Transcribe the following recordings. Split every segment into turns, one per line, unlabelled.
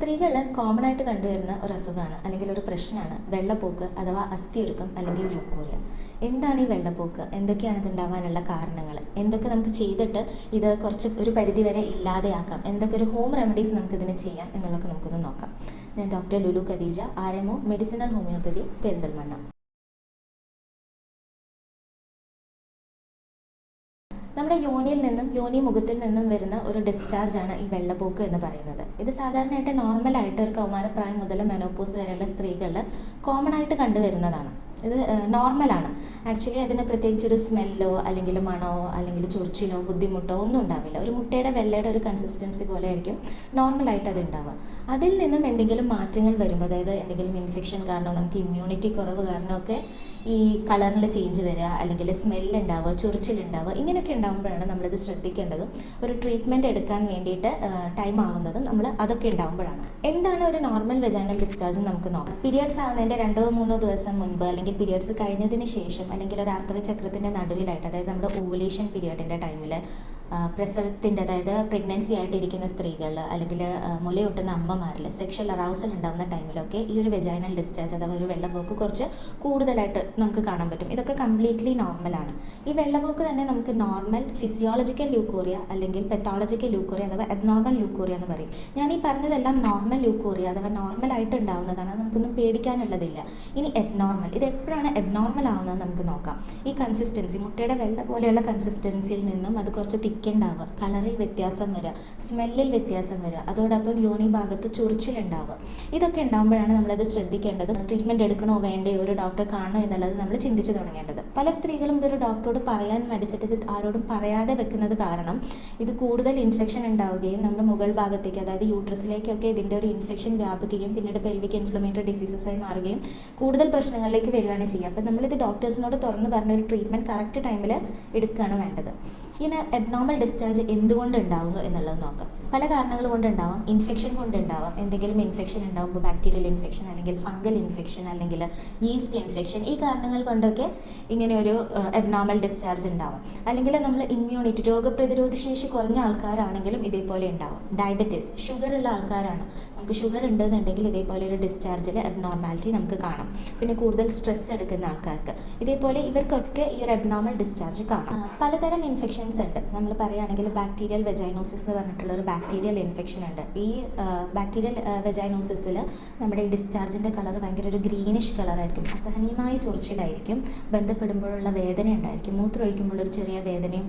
സ്ത്രീകൾ കോമൺ ആയിട്ട് കണ്ടുവരുന്ന ഒരു അസുഖമാണ് അല്ലെങ്കിൽ ഒരു പ്രശ്നമാണ്. വെള്ളപ്പോക്ക് അഥവാ അസ്ഥിയൊരുക്കം അല്ലെങ്കിൽ ലൂക്കോറിയ എന്താണ് ഈ വെള്ളപ്പോക്ക്? എന്തൊക്കെയാണ് ഇത് ഉണ്ടാവാനുള്ള കാരണങ്ങൾ? എന്തൊക്കെ നമുക്ക് ചെയ്തിട്ട് ഇത് കുറച്ച് ഒരു പരിധി വരെ ഇല്ലാതെയാക്കാം? എന്തൊക്കെ ഒരു ഹോം റെമഡീസ് നമുക്ക് ഇതിന് ചെയ്യാം എന്നുള്ളതൊക്കെ നമുക്കൊന്ന് നോക്കാം. ഞാൻ doctor Lulu Khadeeja R medicinal homeopathy Perinthalmanna. നമ്മുടെ യോനിയിൽ നിന്നും യോനി മുഖത്തിൽ നിന്നും വരുന്ന ഒരു ഡിസ്ചാർജ് ആണ് ഈ വെള്ളപ്പോക്ക് എന്ന് പറയുന്നത്. ഇത് സാധാരണയായിട്ട് നോർമൽ ആയിട്ട് ഒരു കൗമാരപ്രായം മുതൽ മെനോപോസ് വരെയുള്ള സ്ത്രീകളിൽ കോമൺ ആയിട്ട് കണ്ടുവരുന്നതാണ്. ഇത് നോർമലാണ് ആക്ച്വലി അതിന് പ്രത്യേകിച്ച് ഒരു സ്മെല്ലോ അല്ലെങ്കിൽ മണമോ അല്ലെങ്കിൽ ചൊറിച്ചിലോ ബുദ്ധിമുട്ടോ ഒന്നും ഉണ്ടാവില്ല. ഒരു മുട്ടയുടെ വെള്ളയുടെ ഒരു കൺസിസ്റ്റൻസി പോലെ ആയിരിക്കും നോർമലായിട്ട് അത് ഉണ്ടാവുക. അതിൽ നിന്നും എന്തെങ്കിലും മാറ്റങ്ങൾ വരുമ്പോൾ അതായത് എന്തെങ്കിലും ഇൻഫെക്ഷൻ കാരണമോ നമുക്ക് ഇമ്മ്യൂണിറ്റി കുറവ് കാരണമൊക്കെ ഈ കളറിൽ ചേഞ്ച് വരിക അല്ലെങ്കിൽ സ്മെല്ല് ഉണ്ടാവുക ചൊറിച്ചിലുണ്ടാവുക ഇങ്ങനെയൊക്കെ ഉണ്ടാകുമ്പോഴാണ് നമ്മളിത് ശ്രദ്ധിക്കേണ്ടത്. ഒരു ട്രീറ്റ്മെന്റ് എടുക്കാൻ വേണ്ടിയിട്ട് ടൈം ആകുന്നതും നമ്മൾ അതൊക്കെ ഉണ്ടാകുമ്പോഴാണ് എന്താണ് ഒരു നോർമൽ വെജാനൽ ഡിസ്ചാർജ് നമുക്ക് നോക്കാം. പീരിയഡ്സ് ആകുന്നതിന്റെ രണ്ടോ മൂന്നോ ദിവസം മുൻപ് അല്ലെങ്കിൽ പീരിയഡ്സ് കഴിഞ്ഞതിന് ശേഷം അല്ലെങ്കിൽ ഒരു ആർത്തവ ചക്രത്തിന്റെ നടുവിലായിട്ട് അതായത് നമ്മുടെ ഓവുലേഷൻ പീരിയഡിന്റെ ടൈമിൽ പ്രസവത്തിന്റെ അതായത് പ്രഗ്നൻസി ആയിട്ടിരിക്കുന്ന സ്ത്രീകൾ അല്ലെങ്കിൽ മുലയൊട്ടുന്ന അമ്മമാരിൽ സെക്ഷൽ അറൗസൽ ഉണ്ടാകുന്ന ടൈമിലൊക്കെ ഈ ഒരു വെജൈനൽ ഡിസ്ചാർജ് അഥവാ ഒരു വെള്ളപ്പോക്ക് കുറച്ച് കൂടുതലായിട്ട് നമുക്ക് കാണാൻ പറ്റും. ഇതൊക്കെ കംപ്ലീറ്റ്ലി നോർമലാണ് ഈ വെള്ളപ്പോക്ക് തന്നെ നമുക്ക് നോർമൽ ഫിസിയോളജിക്കൽ ലൂക്കോറിയ അല്ലെങ്കിൽ പെത്തോളജിക്കൽ ലൂക്കോറിയ അഥവാ അബ്നോർമൽ ലൂക്കോറിയ എന്ന് പറയും. ഞാൻ ഈ പറഞ്ഞതെല്ലാം നോർമൽ ലൂക്കോറിയ അഥവാ നോർമൽ ആയിട്ട് ഉണ്ടാകുന്നതാണ് നമുക്കൊന്നും പേടിക്കാനുള്ളതില്ല. ഇനി എബ്നോർമൽ ഇത് എപ്പോഴാണ് എബ്നോർമൽ ആവുന്നത് നമുക്ക് നോക്കാം. ഈ കൺസിസ്റ്റൻസി മുട്ടയുടെ വെള്ള പോലെയുള്ള കൺസിസ്റ്റൻസിയിൽ നിന്നും അത് കുറച്ച് തിക്കുണ്ടാവുക കളറിൽ വ്യത്യാസം വരിക സ്മെല്ലിൽ വ്യത്യാസം വരിക അതോടൊപ്പം യോനി ഭാഗത്ത് ചൊറിച്ചിലുണ്ടാവുക. ഇതൊക്കെ ഉണ്ടാകുമ്പോഴാണ് നമ്മളത് ശ്രദ്ധിക്കേണ്ടത്. ട്രീറ്റ്മെന്റ് എടുക്കണോ വേണ്ടയോ ഒരു ഡോക്ടറെ കാണണോ എന്നുള്ളത് നമ്മൾ ചിന്തിച്ചു തുടങ്ങേണ്ടത്. പല സ്ത്രീകളും ഇതൊരു ഡോക്ടറോട് പറയാൻ മടിച്ചിട്ട് ഇത് ആരോടും പറയാതെ വെക്കുന്നത് കാരണം ഇത് കൂടുതൽ ഇൻഫെക്ഷൻ ഉണ്ടാവുകയും നമ്മുടെ മുകൾ ഭാഗത്തേക്ക് അതായത് യൂട്രസിലേക്കൊക്കെ ഇതിന്റെ ഒരു ഇൻഫെക്ഷൻ വ്യാപിക്കുകയും പിന്നീട് പെൽവിക് ഇൻഫ്ലമേറ്ററി ഡിസീസസ് ആയി മാറുകയും കൂടുതൽ പ്രശ്നങ്ങളിലേക്ക് വരികയാണ് ചെയ്യുക. അപ്പം നമ്മളിത് ഡോക്ടേഴ്സിനോട് തുറന്ന് പറഞ്ഞ ഒരു ട്രീറ്റ്മെന്റ് കറക്റ്റ് ടൈമിൽ എടുക്കുകയാണ് വേണ്ടത്. ഇനി എബ്നോമൽ ഡിസ്ചാർജ് എന്തുകൊണ്ട് ഉണ്ടാവുന്നു എന്നുള്ളത് നോക്കാം. പല കാരണങ്ങൾ കൊണ്ടുണ്ടാവാം. ഇൻഫെക്ഷൻ കൊണ്ടുണ്ടാവാം. എന്തെങ്കിലും ഇൻഫെക്ഷൻ ഉണ്ടാകുമ്പോൾ ബാക്ടീരിയൽ ഇൻഫെക്ഷൻ അല്ലെങ്കിൽ ഫംഗൽ ഇൻഫെക്ഷൻ അല്ലെങ്കിൽ ഈസ്റ്റ് ഇൻഫെക്ഷൻ ഈ കാരണങ്ങൾ കൊണ്ടൊക്കെ ഇങ്ങനെ ഒരു എബ്നോമൽ ഡിസ്ചാർജ് ഉണ്ടാവും. അല്ലെങ്കിൽ നമ്മൾ ഇമ്മ്യൂണിറ്റി രോഗപ്രതിരോധ ശേഷി കുറഞ്ഞ ആൾക്കാരാണെങ്കിലും ഇതേപോലെ ഉണ്ടാവും. ഡയബറ്റീസ് ഷുഗർ ഉള്ള ആൾക്കാരാണ്. നമുക്ക് ഷുഗർ ഉണ്ടെന്നുണ്ടെങ്കിൽ ഇതേപോലെ ഒരു ഡിസ്ചാർജിൽ അബ്നോർമാലിറ്റി നമുക്ക് കാണാം. പിന്നെ കൂടുതൽ സ്ട്രെസ് എടുക്കുന്ന ആൾക്കാർക്ക്. ഇതേപോലെ ഇവർക്കൊക്കെ ഈ ഒരു അബ്നോർമൽ ഡിസ്ചാർജ് കാണാം. പലതരം ഇൻഫെക്ഷൻസ് ഉണ്ട്. നമ്മൾ പറയുകയാണെങ്കിൽ ബാക്ടീരിയൽ വെജൈനോസിസ് എന്ന് പറഞ്ഞിട്ടുള്ള ഒരു ബാക്ടീരിയൽ ഇൻഫെക്ഷൻ ഉണ്ട്. ഈ ബാക്ടീരിയൽ വെജൈനോസിസിൽ നമ്മുടെ ഈ ഡിസ്ചാർജിന്റെ കളർ ഭയങ്കര ഒരു ഗ്രീനിഷ് കളറായിരിക്കും അസഹനീയമായ ചൊറിച്ചിലായിരിക്കും. ബന്ധപ്പെടുമ്പോഴുള്ള വേദന ഉണ്ടായിരിക്കും. മൂത്രമൊഴിക്കുമ്പോൾ ഒരു ചെറിയ വേദനയും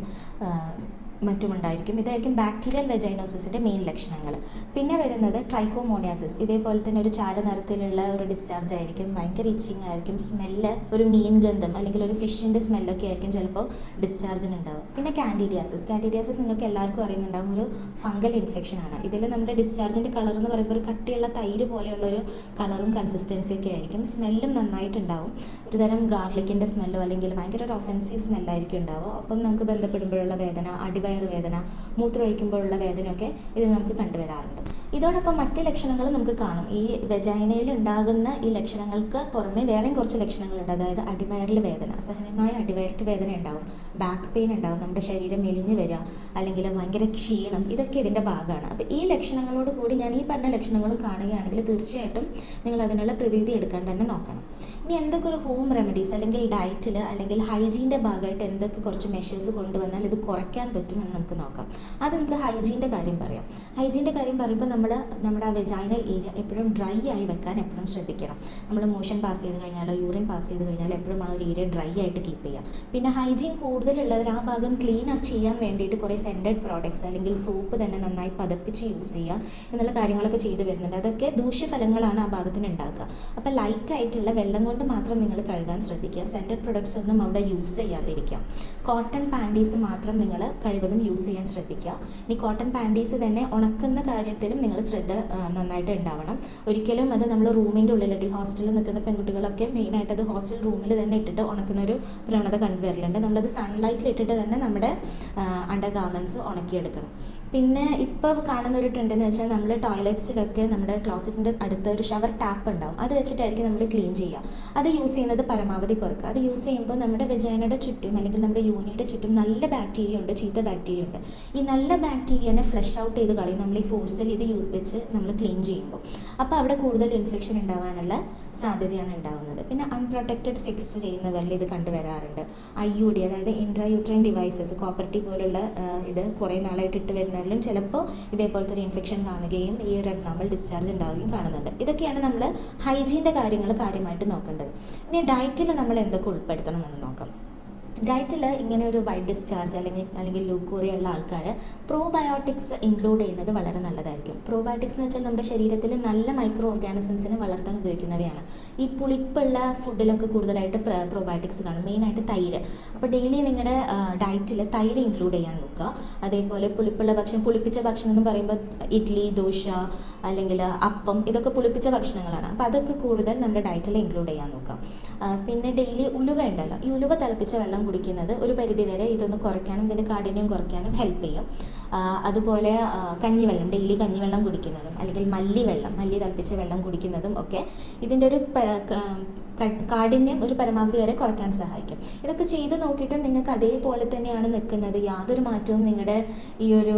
മറ്റുമുണ്ടായിരിക്കും. ഇതായിരിക്കും ബാക്ടീരിയൽ വെജൈനോസിസിന്റെ മെയിൻ ലക്ഷണങ്ങൾ. പിന്നെ വരുന്നത് ട്രൈക്കോമോണിയാസിസ് ഇതേപോലെ തന്നെ ഒരു ചാല നിറത്തിലുള്ള ഒരു ഡിസ്ചാർജ് ആയിരിക്കും. ഭയങ്കര ഇച്ചിങ് ആയിരിക്കും. സ്മെല്ല് ഒരു മീൻ ഗന്ധം അല്ലെങ്കിൽ ഒരു ഫിഷിന്റെ സ്മെല്ലൊക്കെ ആയിരിക്കും ചിലപ്പോൾ ഡിസ്ചാർജിന് ഉണ്ടാവും പിന്നെ കാൻഡിഡിയാസിസ് കാൻഡിഡിയാസിസ് നിങ്ങൾക്ക് എല്ലാവർക്കും അറിയുന്നുണ്ടാകും ഒരു ഫംഗൽ ഇൻഫെക്ഷൻ ആണ്. ഇതിൽ നമ്മുടെ ഡിസ്ചാർജിന്റെ കളർ എന്ന് പറയുമ്പോൾ ഒരു കട്ടിയുള്ള തൈര് പോലെയുള്ള ഒരു കളറും കൺസിസ്റ്റൻസിയൊക്കെ ആയിരിക്കും. സ്മെല്ലും നന്നായിട്ടുണ്ടാവും. ഒരു തരം ഗാർലിക്കിന്റെ സ്മെല്ലോ അല്ലെങ്കിൽ ഭയങ്കര ഒരു ഒഫൻസീവ് സ്മെല്ലായിരിക്കും ഉണ്ടാവുക. അപ്പം നമുക്ക് ബന്ധപ്പെടുമ്പോഴുള്ള വേദന അടിവയർ വേദന മൂത്രമൊഴിക്കുമ്പോഴുള്ള വേദനയൊക്കെ ഇത് നമുക്ക് കണ്ടുവരാറുണ്ട്. ഇതോടൊപ്പം മറ്റ് ലക്ഷണങ്ങൾ നമുക്ക് കാണും. ഈ വെജൈനയിൽ ഉണ്ടാകുന്ന ഈ ലക്ഷണങ്ങൾക്ക് പുറമെ വേറെയും കുറച്ച് ലക്ഷണങ്ങളുണ്ട്. അതായത് അടിവയറിൽ വേദന അസഹനമായ അടിവയറ്റ് വേദന ഉണ്ടാവും. ബാക്ക് പെയിൻ ഉണ്ടാവും നമ്മുടെ ശരീരം മെലിഞ്ഞു വരിക അല്ലെങ്കിൽ ഭയങ്കര ക്ഷീണം ഇതൊക്കെ ഇതിന്റെ ഭാഗമാണ്. അപ്പോൾ ഈ ലക്ഷണങ്ങളോട് കൂടി ഞാൻ ഈ പറഞ്ഞ ലക്ഷണങ്ങളും കാണുകയാണെങ്കിൽ തീർച്ചയായിട്ടും നിങ്ങൾ അതിനുള്ള പ്രതിവിധി എടുക്കാൻ തന്നെ നോക്കണം. ഇനി എന്തൊക്കെ ഒരു ഹോം റെമഡീസ് അല്ലെങ്കിൽ ഡയറ്റിൽ അല്ലെങ്കിൽ ഹൈജീന്റെ ഭാഗമായിട്ട് എന്തൊക്കെ കുറച്ച് മെഷേഴ്സ് കൊണ്ടുവന്നാൽ ഇത് കുറയ്ക്കാൻ പറ്റുമെന്ന് നമുക്ക് നോക്കാം. അത് നമുക്ക് ഹൈജീന്റെ കാര്യം പറയാം. ഹൈജീന്റെ കാര്യം പറയുമ്പോൾ നമ്മൾ നമ്മുടെ ആ വെജൈനൽ ഏരിയ എപ്പോഴും ഡ്രൈ ആയി വെക്കാൻ എപ്പോഴും ശ്രദ്ധിക്കണം. നമ്മൾ മോഷൻ പാസ് ചെയ്ത് കഴിഞ്ഞാലോ യൂറിൻ പാസ് ചെയ്ത് കഴിഞ്ഞാലോ എപ്പോഴും ആ ഒരു ഏരിയ ഡ്രൈ ആയിട്ട് കീപ്പ് ചെയ്യുക പിന്നെ ഹൈജീൻ കൂടുതലുള്ളവർ ആ ഭാഗം ക്ലീൻ അപ്പ് ചെയ്യാൻ വേണ്ടിയിട്ട് കുറേ സെന്റഡ് പ്രോഡക്ട്സ് അല്ലെങ്കിൽ സോപ്പ് തന്നെ നന്നായി പതപ്പിച്ച് യൂസ് ചെയ്യുക എന്നുള്ള കാര്യങ്ങളൊക്കെ ചെയ്തു വരുന്നുണ്ട്. അതൊക്കെ ദൂഷ്യഫലങ്ങളാണ് ആ ഭാഗത്തിന് ഉണ്ടാക്കുക. അപ്പോൾ ലൈറ്റ് ആയിട്ടുള്ള വെള്ളം കൊണ്ട് മാത്രം നിങ്ങൾ കഴുകാൻ ശ്രദ്ധിക്കുക. സെന്റഡ് പ്രൊഡക്ട്സ് ഒന്നും അവിടെ യൂസ് ചെയ്യാതിരിക്കുക കോട്ടൺ പാന്റീസ് മാത്രം നിങ്ങൾ കഴിവതും യൂസ് ചെയ്യാൻ ശ്രദ്ധിക്കുക. ഇനി കോട്ടൺ പാന്റീസ് തന്നെ ഉണക്കുന്ന കാര്യത്തിലും നിങ്ങൾ ശ്രദ്ധ നന്നായിട്ട് ഉണ്ടാവണം. ഒരിക്കലും അത് നമ്മൾ റൂമിന്റെ ഉള്ളിലിട്ട് ഈ ഹോസ്റ്റലിൽ നിൽക്കുന്ന പെൺകുട്ടികളൊക്കെ മെയിനായിട്ട് അത് ഹോസ്റ്റൽ റൂമിൽ തന്നെ ഇട്ടിട്ട് ഉണക്കുന്ന ഒരു പ്രവണത കണ്ടുവരലുണ്ട്. നമ്മളത് സൺലൈറ്റിൽ ഇട്ടിട്ട് തന്നെ നമ്മുടെ അണ്ടർ ഗാർമെന്റ്സ് ഉണക്കിയെടുക്കണം. പിന്നെ ഇപ്പോൾ കാണുന്ന ഒരു ട്രെൻഡ് എന്ന് വെച്ചാൽ നമ്മൾ ടോയ്ലറ്റ്സിലൊക്കെ നമ്മുടെ ക്ലോസറ്റിന്റെ അടുത്ത് ഒരു ഷവർ ടാപ്പ് ഉണ്ടാവും. അത് വെച്ചിട്ടായിരിക്കും നമ്മൾ ക്ലീൻ ചെയ്യുക. അത് യൂസ് ചെയ്യുന്നത് പരമാവധി കുറക്കുക. അത് യൂസ് ചെയ്യുമ്പോൾ നമ്മുടെ വെജൈനയുടെ ചുറ്റും അല്ലെങ്കിൽ നമ്മുടെ യൂണിയുടെ ചുറ്റും നല്ല ബാക്ടീരിയ ഉണ്ട് ചീത്ത ബാക്ടീരിയ ഉണ്ട്. ഈ നല്ല ബാക്ടീരിയനെ ഫ്ലഷ് ഔട്ട് ചെയ്ത് കളയും. നമ്മൾ ഈ ഫോഴ്സിൽ ഇത് യൂസ് വെച്ച് നമ്മൾ ക്ലീൻ ചെയ്യുമ്പോൾ. അപ്പോൾ അവിടെ കൂടുതൽ ഇൻഫെക്ഷൻ ഉണ്ടാവാനുള്ള സാധ്യതയാണ് ഉണ്ടാകുന്നത് പിന്നെ അൺപ്രൊട്ടക്റ്റഡ് സെക്സ് ചെയ്യുന്നവരിൽ ഇത് കണ്ടുവരാറുണ്ട്. ഐ യു ഡി അതായത് ഇൻട്രായൂട്രൈൻ ഡിവൈസസ് കോപ്പർട്ടി പോലുള്ള ഇത് കുറേ നാളായിട്ട് ഇട്ട് വരുന്നവരിലും ചിലപ്പോൾ ഇതേപോലത്തെ ഒരു ഇൻഫെക്ഷൻ കാണുകയും ഈ ഒരു അബ്നോമൽ ഡിസ്ചാർജ് ഉണ്ടാവുകയും കാണുന്നുണ്ട്. ഇതൊക്കെയാണ് നമ്മൾ ഹൈജീന്റെ കാര്യങ്ങൾ കാര്യമായിട്ട് നോക്കേണ്ടത്. ഇനി ഡയറ്റിൽ നമ്മൾ എന്തൊക്കെ ഉൾപ്പെടുത്തണമെന്ന് നോക്കാം. ഡയറ്റിൽ ഇങ്ങനെ ഒരു വൈറ്റ് ഡിസ്ചാർജ് അല്ലെങ്കിൽ അല്ലെങ്കിൽ ലൂക്കോറിയ ഉള്ള ആൾക്കാർ പ്രോബയോട്ടിക്സ് ഇൻക്ലൂഡ് ചെയ്യുന്നത് വളരെ നല്ലതായിരിക്കും. പ്രോബയോട്ടിക്സ് എന്ന് വെച്ചാൽ നമ്മുടെ ശരീരത്തിൽ നല്ല മൈക്രോ ഓർഗാനിസംസിനെ വളർത്താൻ ഉപയോഗിക്കുന്നവയാണ്. ഈ പുളിപ്പുള്ള ഫുഡിലൊക്കെ കൂടുതലായിട്ട് പ്രോബയോട്ടിക്സ് കാണും. മെയിനായിട്ട് തൈര്. അപ്പോൾ ഡെയിലി നിങ്ങളുടെ ഡയറ്റിൽ തൈര് ഇൻക്ലൂഡ് ചെയ്യാൻ നോക്കുക. അതേപോലെ പുളിപ്പുള്ള ഭക്ഷണം പുളിപ്പിച്ച ഭക്ഷണം എന്ന് പറയുമ്പോൾ ഇഡ്ഡലി ദോശ അല്ലെങ്കിൽ അപ്പം ഇതൊക്കെ പുളിപ്പിച്ച ഭക്ഷണങ്ങളാണ്. അപ്പോൾ അതൊക്കെ കൂടുതൽ നമ്മുടെ ഡയറ്റിൽ ഇൻക്ലൂഡ് ചെയ്യാൻ നോക്കുക. പിന്നെ ഡെയിലി ഉലുവ ഉണ്ടല്ലോ. ഈ ഉലുവ തിളപ്പിച്ച വെള്ളം കുടിക്കുന്നത് ഒരു പരിധിവരെ ഇതൊന്ന് കുറയ്ക്കാനും ഇതിന്റെ കാഠിന്യം കുറയ്ക്കാനും ഹെൽപ്പ് ചെയ്യും. അതുപോലെ കഞ്ഞിവെള്ളം ഡെയിലി കഞ്ഞിവെള്ളം കുടിക്കുന്നതും അല്ലെങ്കിൽ മല്ലി വെള്ളം മല്ലി തിളപ്പിച്ച വെള്ളം കുടിക്കുന്നതും ഒക്കെ ഇതിന്റെ ഒരു കാഠിന്യം ഒരു പരമാവധി വരെ കുറയ്ക്കാൻ സഹായിക്കും. ഇതൊക്കെ ചെയ്ത് നോക്കിയിട്ടും നിങ്ങൾക്ക് അതേപോലെ തന്നെയാണ് നിൽക്കുന്നത്. യാതൊരു മാറ്റവും നിങ്ങളുടെ ഈ ഒരു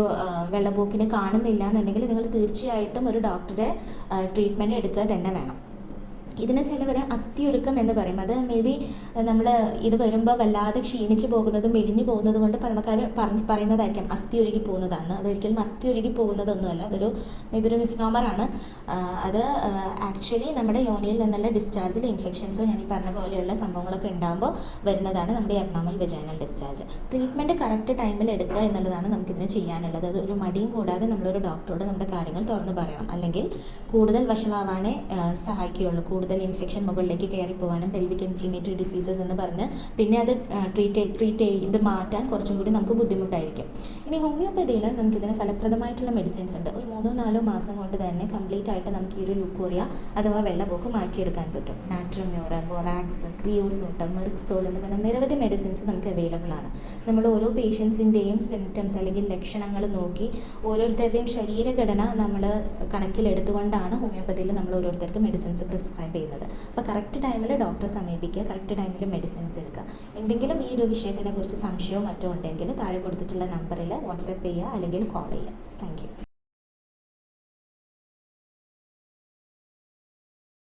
വെള്ളപ്പോക്കിന് കാണുന്നില്ല എന്നുണ്ടെങ്കിൽ നിങ്ങൾ തീർച്ചയായിട്ടും ഒരു ഡോക്ടറെ ട്രീറ്റ്മെന്റ് എടുക്കുക തന്നെ വേണം. ഇതിന് ചിലവർ അസ്ഥിയൊരുക്കം എന്ന് പറയും. അത് മേ ബി നമ്മൾ ഇത് വരുമ്പോൾ വല്ലാതെ ക്ഷീണിച്ച് പോകുന്നതും മെലിഞ്ഞു പോകുന്നത് കൊണ്ട് പണക്കാർ പറഞ്ഞ് പറയുന്നതായിരിക്കാം അസ്ഥി ഒരുകി പോകുന്നതാണ് അതൊരിക്കലും അസ്ഥി ഒരുകി പോകുന്നതൊന്നുമല്ല. അതൊരു മേ ബി ഒരു മിസ്നോമറാണ് അത് ആക്ച്വലി നമ്മുടെ യോനിയിൽ നിന്നുള്ള ഡിസ്ചാർജിൽ ഇൻഫെക്ഷൻസ് ഞാൻ ഈ പറഞ്ഞ പോലെയുള്ള സംഭവങ്ങളൊക്കെ ഉണ്ടാകുമ്പോൾ വരുന്നതാണ് നമ്മുടെ abnormal vaginal discharge treatment correct ടൈമിൽ എടുക്കുക എന്നുള്ളതാണ് നമുക്കിതിന് ചെയ്യാനുള്ളത്. അത് ഒരു മടിയും കൂടാതെ നമ്മളൊരു ഡോക്ടറോട് നമ്മുടെ കാര്യങ്ങൾ തുറന്ന് പറയണം. അല്ലെങ്കിൽ കൂടുതൽ വശമാവാനേ സഹായിക്കുകയുള്ളൂ. കൂടുതൽ ഇൻഫെക്ഷൻ മുകളിലേക്ക് കയറി പോകാനും പെൽവിക് ഇൻഫ്ലമേറ്ററി ഡിസീസസ് എന്ന് പറഞ്ഞ് പിന്നെ അത് ട്രീറ്റ് ട്രീറ്റ് ചെയ്ത് മാറ്റാൻ കുറച്ചും കൂടി നമുക്ക് ബുദ്ധിമുട്ടായിരിക്കും. ഇനി ഹോമിയോപ്പതിയിൽ നമുക്കിതിന് ഫലപ്രദമായിട്ടുള്ള മെഡിസിൻസ് ഉണ്ട്. ഒരു മൂന്നോ നാലോ മാസം കൊണ്ട് തന്നെ കംപ്ലീറ്റ് ആയിട്ട് നമുക്ക് ഈ ഒരു ലുക്കോറിയ അഥവാ വെള്ളപ്പോക്ക് മാറ്റിയെടുക്കാൻ പറ്റും. നാട്രമ്യൂറ ബൊറാക്സ് ക്രിയോസോട്ട് മെർക്സോൾ എന്ന് പറഞ്ഞ നിരവധി മെഡിസിൻസ് നമുക്ക് അവൈലബിൾ ആണ്. നമ്മൾ ഓരോ പേഷ്യൻസിന്റെയും സിംറ്റംസ് അല്ലെങ്കിൽ ലക്ഷണങ്ങൾ നോക്കി ഓരോരുത്തരുടെയും ശരീരഘടന നമ്മൾ കണക്കിലെടുത്തുകൊണ്ടാണ് ഹോമിയോപ്പതിയിൽ നമ്മൾ ഓരോരുത്തർക്ക് മെഡിസിൻസ് പ്രിസ്ക്രൈബ് ചെയ്യുന്നത്. അപ്പോൾ കറക്റ്റ് ടൈമിൽ ഡോക്ടറെ സമീപിക്കുക കറക്റ്റ് ടൈമിൽ മെഡിസിൻസ് എടുക്കുക. എന്തെങ്കിലും ഈ ഒരു വിഷയത്തിനെ കുറിച്ച് സംശയമോ മറ്റോ ഉണ്ടെങ്കിൽ താഴെ കൊടുത്തിട്ടുള്ള നമ്പറിൽ വാട്സപ്പ് ചെയ്യുക അല്ലെങ്കിൽ കോൾ ചെയ്യുക. താങ്ക്